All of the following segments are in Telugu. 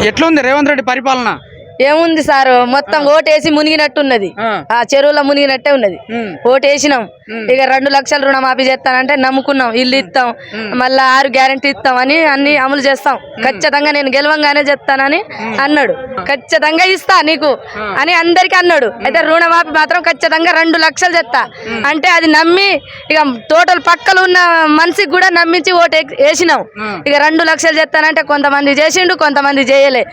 ఎట్లుంది రేవంత్ రెడ్డి పరిపాలన? ఏముంది సార్? మొత్తం ఓటేసి మునిగినట్టున్నది. ఆ. ఆ చెరువులో మునిగినట్టే ఉన్నది. ఓటేసినాం. ఇక రెండు లక్షలు రుణమాఫీ చేస్తానంటే నమ్ముకున్నాం. ఇల్లు ఇస్తాం. మళ్ళా ఆరు గ్యారంటీ ఇస్తాం అని అన్ని అమలు చేస్తాం. ఖచ్చితంగా నేను గెలవంగానే చెప్తానని అన్నాడు. ఖచ్చితంగా ఇస్తా నీకు అని అందరికి అన్నాడు. అయితే రుణమాఫీ మాత్రం ఖచ్చితంగా రెండు లక్షలు చెప్తా అంటే అది నమ్మి ఇక టోటల్ పక్కలు ఉన్న మనిషికి కూడా నమ్మించి ఓటు వేసినాం. ఇక రెండు లక్షలు చెప్తానంటే కొంతమంది చేసిండు కొంతమంది చేయలే.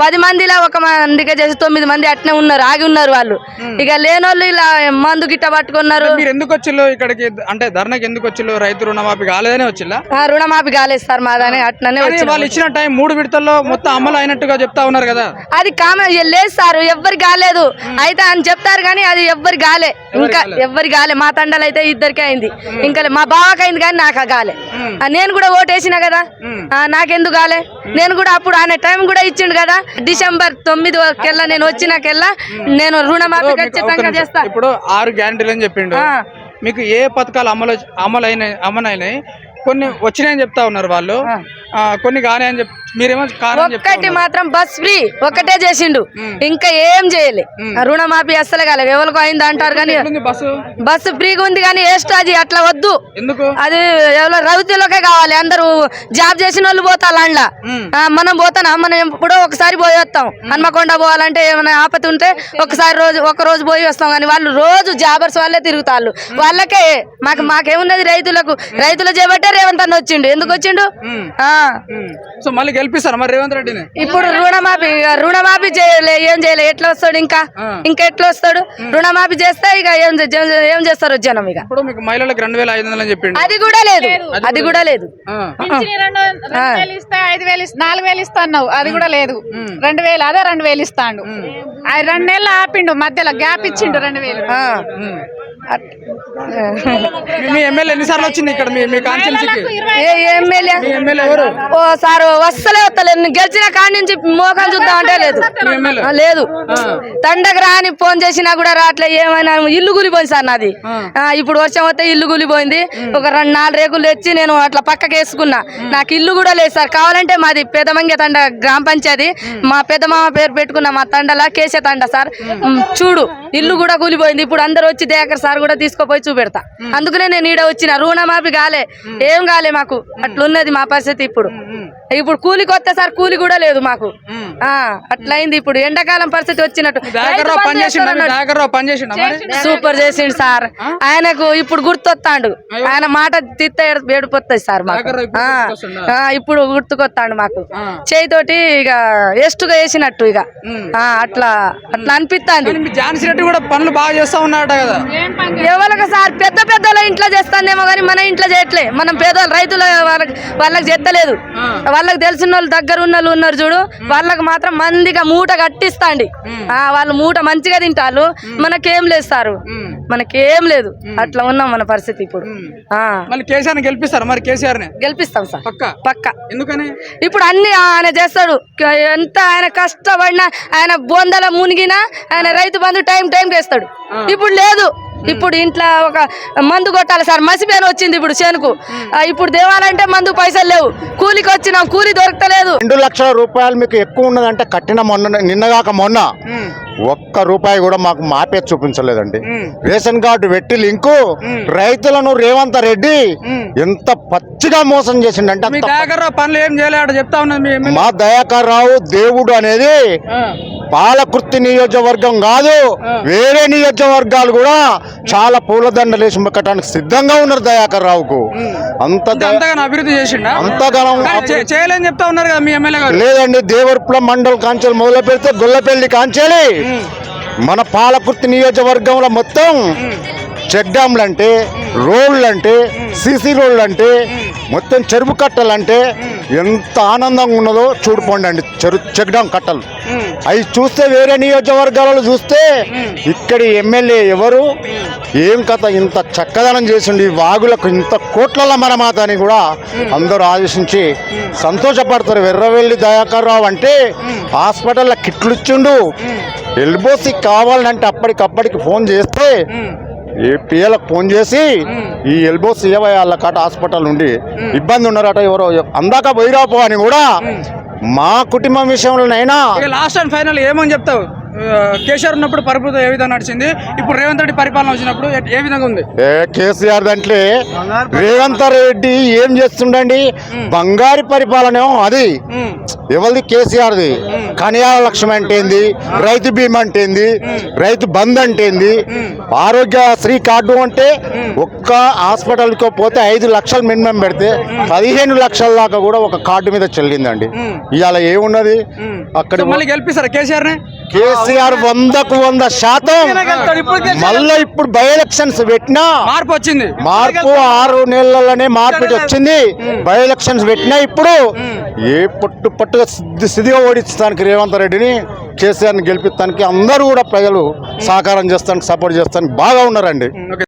పది మందిలో ఒక మందికే చేసి తొమ్మిది మంది అట్నే ఉన్నారు ఆగి ఉన్నారు వాళ్ళు. ఇక లేనోళ్ళు ఇలా మందు గిట్ట పట్టుకున్నారు. మీరు ఎందుకు వచ్చిల్లు ఇక్కడికి? అంటే ధర్నాకి ఎందుకు వచ్చిల్లు? రైతు రుణమాఫీ కాలేదని వచ్చిల్లా? రుణమాఫీ కాలేదు సార్ మాదని అట్లనే వచ్చిన. వాళ్ళు ఇచ్చిన టైం మూడు విడతల్లో మొత్తం అమలు అయినట్టుగా చెప్తా ఉన్నారు కదా. అది కామన్ లేదు సార్ ఎవ్వరి కాలేదు. అయితే అని చెప్తారు కానీ అది ఎవ్వరి కాలే. ఇంకా ఎవ్వరి కాలే. మా తండలు అయితే ఇద్దరికే అయింది. ఇంకా మా బావకి అయింది కానీ నాకు ఆ, నేను కూడా ఓటేసిన కదా. నాకెందుకు కాలే? నేను కూడా అప్పుడు ఆయన టైం కూడా ఇచ్చిండు కదా. డిసెంబర్ తొమ్మిది కెల్లా నేను వచ్చినాకెల్లా నేను రుణమాఫీ ఖచ్చితంగా నిమిషం. చేస్తా. ఇప్పుడు ఆరు గ్యారంటీలు అని చెప్పిండు. మీకు ఏ పథకాలు అమలు అమలు అయినాయి అమలు అయినాయి కొన్ని వచ్చినాయని చెప్తా ఉన్నారు వాళ్ళు. కొన్ని కాని అని చెప్ మీరేమో కాని చెప్తా ఒక్కటి మాత్రం బస్ ఫ్రీ. ఒక్కటే చేసిండు. ఇంకా ఏం చేయలే. రుణమాఫీ అస్సలే కాలేదు. ఎవరికి అయింది అంటారు కానీ బస్సు? ఫ్రీగా ఉంది కానీ అది అట్లా వద్దు. అది ఎవరో రౌతులకే కావాలి. అందరూ జాబ్ చేసిన వాళ్ళు పోతారు అందులో. మనం పోతాం. మనం ఎప్పుడో ఒకసారి పోయి వస్తాం. హన్మకొండ పోవాలంటే ఏమైనా ఆపత్తి ఉంటే ఒకసారి రోజు ఒక రోజు పోయి వస్తాం కానీ వాళ్ళు రోజు జాబర్స్ వాళ్ళే తిరుగుతారు వాళ్ళకే. మాకు మాకేమున్నది రైతులకు? రైతులు చేయబట్టే రేవంత్ అన్న వచ్చిండు. ఎందుకు వచ్చిండు? ఆ సో మళ్ళీ గెలిపిస్తారు మరి రేవంత్ రెడ్డిని? ఇప్పుడు రుణమాఫీ ఇక రుణమాఫీ చేయలే ఏం చేయలే. ఎట్లా వస్తాడు ఇంకా? ఇంకా ఎట్లా వస్తాడు రుణమాఫీ చేస్తే ఇక ఏం ఏం చేస్తారు జనం ఇక? ఇప్పుడు మీకు మహిళలకు రెండు వేల ఐదు వందలు అని చెప్పిండు. అది కూడా లేదు. అది కూడా లేదు. ఐదు వేలు ఇస్తా నాలుగు వేలు ఇస్తా అన్నావు. అది కూడా లేదు. రెండు వేలు అదే రెండు వేలు ఇస్తాండు. అది రెండు నెలలు ఆపిండు మధ్యలో గ్యాప్ ఇచ్చిండు రెండు వేలు. మీ- మీ ఎమ్మెల్యే ఎన్నిసార్లు వచ్చింది ఇక్కడ? మీ కాన్స్టిట్యున్సీకి? ఎమ్మెల్యే? ఓ సార్ వస్తలే వస్తలేదు. నేను గెలిచిన కాడి నుంచి మోకాలు చూద్దాం అంటే లేదు. లేదు. తండకు రాని ఫోన్ చేసినా కూడా రావట్లే. ఏమైనా ఇల్లు కూలిపోయింది సార్ నాది. ఆ, ఇప్పుడు వర్షం వస్తే ఇల్లు కూలిపోయింది. ఒక రెండు నాలుగు రేకులు తెచ్చి నేను అట్లా పక్కకి వేసుకున్నా. నాకు ఇల్లు కూడా లేదు సార్. కావాలంటే మాది పెదమంగ తండ గ్రామ పంచాయతీ. మా పెద్దమామ పేరు పెట్టుకున్న మా తండలా కేసే తండ సార్. చూడు ఇల్లు కూడా కూలిపోయింది. ఇప్పుడు అందరు వచ్చి దేకర్ సార్. కూడా తీసుకుపోయి చూపెడతా. అందుకనే నేను ఈడ వచ్చిన రుణమాఫీ కాలే ఏం కాలే మాకు. అట్లున్నది మా పరిస్థితి ఇప్పుడు. ఇప్పుడు కూలికి వస్తే సార్ కూలి కూడా లేదు మాకు. ఆ అట్లయింది ఇప్పుడు. ఎండాకాలం పరిస్థితి వచ్చినట్టు. సూపర్ చేసిండు సార్. ఆయనకు ఇప్పుడు గుర్తొస్తాడు ఆయన మాట తిత్త ఏడిపోతుంది సార్ మాకు. ఇప్పుడు గుర్తుకొస్తాడు? మాకు. చేయితోటి ఇక ఎస్టుగా వేసినట్టు ఇక. ఆ, అట్లా అట్లా ఝాన్సీ రెడ్డి కూడా పనులు బాగా చేస్తా ఉన్నాడట కదా. ఎవరికి సార్? పెద్ద పెద్దల ఇంట్లో చేస్తానేమో కానీ మన ఇంట్లో చేయట్లే. మనం పేదవాళ్ళు రైతుల వాళ్ళకి వాళ్ళకి చేస్తలేదు వాళ్ళకి తెలిసిన వాళ్ళు దగ్గర ఉన్న వాళ్ళు ఉన్నారు చూడు. వాళ్ళకి మాత్రం మందిగా మూట కట్టిస్తాండి. ఆ, వాళ్ళు మూట మంచిగా తింటారు మనకేం లేదు సార్. మనకేం లేదు. అట్లా ఉన్నాం మన పరిస్థితి ఇప్పుడు. కేసీఆర్ గెలిపిస్తారు? మరి కేసీఆర్ గెలిపిస్తాం సార్. పక్క? పక్క. ఎందుకని? ఇప్పుడు అన్ని ఆయన చేస్తాడు. ఎంత ఆయన కష్టపడినా ఆయన బొందల మునిగినా ఆయన రైతు బంధు టైం టైం చేస్తాడు ఇప్పుడు లేదు. ఇప్పుడు ఇంట్లో ఒక మందు కొట్టాలి సార్ మసిపేన వచ్చింది ఇప్పుడు చేనుకు. ఇప్పుడు దేవాలంటే మందు పైసలు లేవు. కూలికి వచ్చినాం కూలి దొరకలేదు. రెండు లక్షల రూపాయలు మీకు ఎక్కువ ఉన్నదంటే కట్టిన మొన్న నిన్నగాక మొన్న ఒక్క రూపాయి కూడా మాకు మాపే చూపించలేదండి. రేషన్ కార్డు పెట్టి లింకు రైతులను రేవంత్ రెడ్డి ఎంత పచ్చిగా మోసం చేసిండంటే దయాకర్రావు పనులు ఏం చేయలేడు చెప్తా మీ దయాకర్ రావు దేవుడు అనేది ఆ. పాలకుర్తి నియోజకవర్గం కాదు వేరే నియోజకవర్గాలు కూడా చాలా పూలదండలు వేసి మొక్కటానికి సిద్ధంగా ఉన్నారు దయాకర్ రావుకు. అంత అభివృద్ధి చేసిండా? అంతగానం కానీ చే- చేయలేని చెప్తా ఉన్నారు కదా మీ ఎమ్మెల్యే గారు. లేదండి దేవరపుల మండల్ కాంచెలు మొదలు పెడితే గొల్లపల్లి కాంచెలి. మన పాలకుర్తి నియోజకవర్గంలో మొత్తం చెక్ డ్యామ్లు అంటే రోడ్లు అంటే సీసీ రోడ్లు అంటే మొత్తం చెరువు కట్టలు అంటే ఎంత ఆనందంగా ఉన్నదో చూడుకోండి అండి. చెరు చెక్ డ్యామ్ కట్టలు. అవి చూస్తే వేరే నియోజకవర్గాలలో చూస్తే ఇక్కడి ఎమ్మెల్యే ఎవరు? ఏం కథ? ఇంత చక్కదనం చేసిండు ఈ వాగులకు ఇంత కోట్ల మనమాత అని కూడా అందరూ ఆదేశించి సంతోషపడతారు. వెర్రవెల్లి దయాకర్ రావు అంటే హాస్పిటల్లో కిట్లు ఇచ్చిండు ఎల్బోసి కావాలంటే అప్పటికప్పటికి ఫోన్ చేస్తే ఏ పిల్లలకు ఫోన్ చేసి ఈ ఎల్బో సీఎవై వాళ్ళ కాట హాస్పిటల్ నుండి ఇబ్బంది ఉన్నారట ఎవరో. అందాక పోయిరాపో అని కూడా మా కుటుంబం విషయంలోనైనా లాస్ట్ అండ్ ఫైనల్ ఏమని చెప్తావు? కేసీఆర్ ఉన్నప్పుడు పరిపాలన ఏ విధంగా నడిచింది? ఇప్పుడు రేవంత్ రెడ్డి పరిపాలన వచ్చినప్పుడు ఏ- విధంగా ఉంది? ఏ కేసీఆర్ దాంట్లో రేవంత్ రెడ్డి ఏం చేస్తుండండి? బంగారు పరిపాలన అది. ఎవరిది కేసీఆర్ది? కన్యాల లక్ష్యం అంటే ఏంది రైతు బీమా అంటే ఏంది రైతు బంద్ అంటే ఏంది ఆరోగ్యశ్రీ కార్డు అంటే ఒక్క హాస్పిటల్కి పోతే ఐదు లక్షలు మినిమం పెడితే పదిహేను లక్షల దాకా కూడా ఒక కార్డు మీద చెల్లిందండి. ఇవాళ ఏమున్నది? అక్కడ గెలిపిస్తారా కేసీఆర్ నే కేసీఆర్ వందకు వంద శాతం మళ్ళీ ఇప్పుడు బై ఎలక్షన్స్ పెట్టినా మార్పు వచ్చింది. మార్పు ఆరు నెలలనే మార్పు వచ్చింది. బై ఎలక్షన్స్ పెట్టినా ఇప్పుడు ఏ పట్టు పట్టుగా సిద్ధి సిద్ధిగా ఓడించడానికి రేవంత్ రెడ్డిని కేసీఆర్ని గెలిపించడానికి అందరూ కూడా ప్రజలు సహకారం చేస్తానికి సపోర్ట్ చేస్తానికి బాగా ఉన్నారండి.